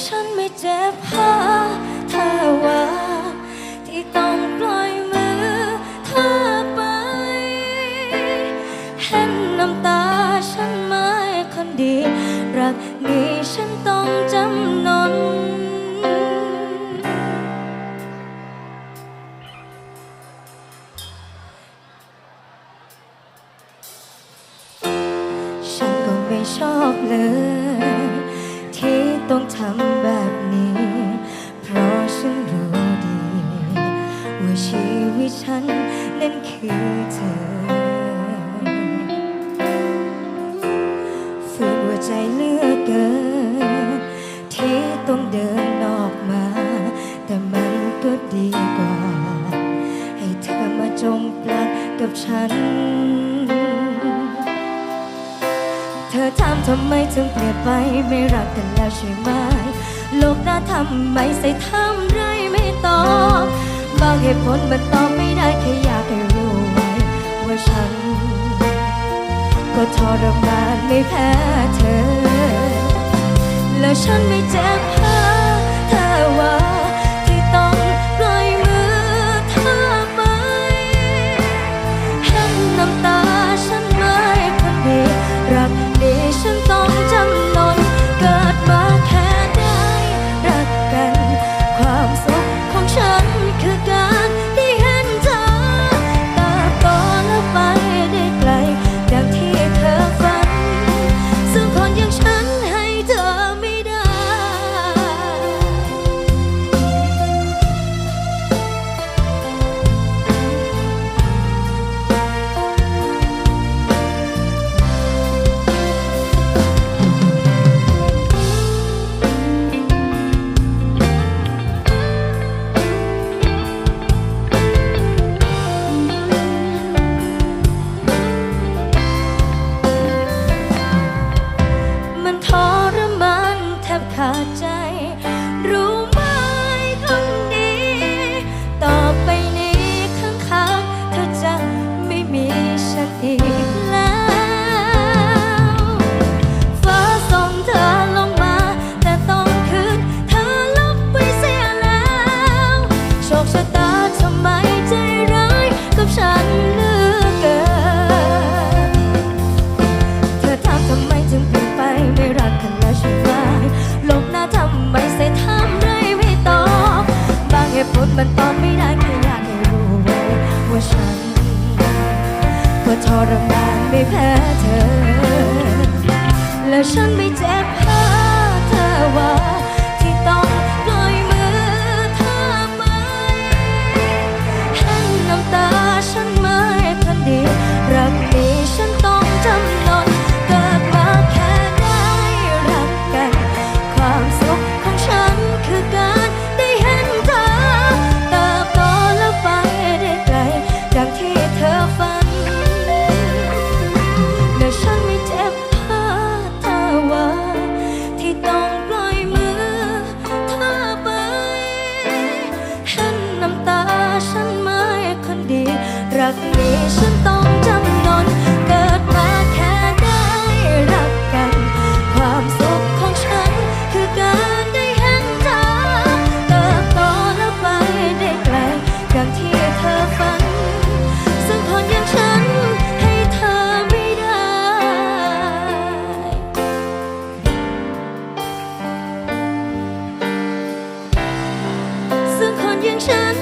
ฉันไม่เจ็บหาถ้าว่าที่ต้องปล่อยมือเธอไป เห็นน้ำตาฉันไม่คนดี รักนี้ฉันต้องจำนนฉันก็ไม่ชอบเลย ต้องทำแบบนี้ เพราะฉันรู้ดี ว่าชีวิตฉันนั้นคือเธอฝืนหัวใจเลือกเกิน ที่ต้องเดินออกมา แต่มันก็ดีกว่า ให้เธอมาจมปลักกับฉัน เธอถามทำไมถึงเปลี่ยนไปไม่รักกันแล้วใช่ไหมโลกน่าทำไมใส่ทำไรไม่ตอบบางเหตุผลมันตอบไม่ได้แค่อยากให้รู้ไว้ว่าฉัน ก็ทรมานไม่แพ้เธอ และฉันไม่เจ็บางเหตุผลมันตอบไม่ได้แค่อยากให้รู้ไว้ว่าฉัน ก็ทรมานไม่แพ้เธอ และฉันไม่เจ็บ ฉันต้องจำนนเกิดมาแค่ได้รักกัน ความสุขของฉันคือการได้เห็นเธอเติบโตแล้วไปได้ไกลอย่างที่เธอฝัน ซึ่งคนอย่างฉันให้เธอไม่ได้ ซึ่งคนอย่างฉัน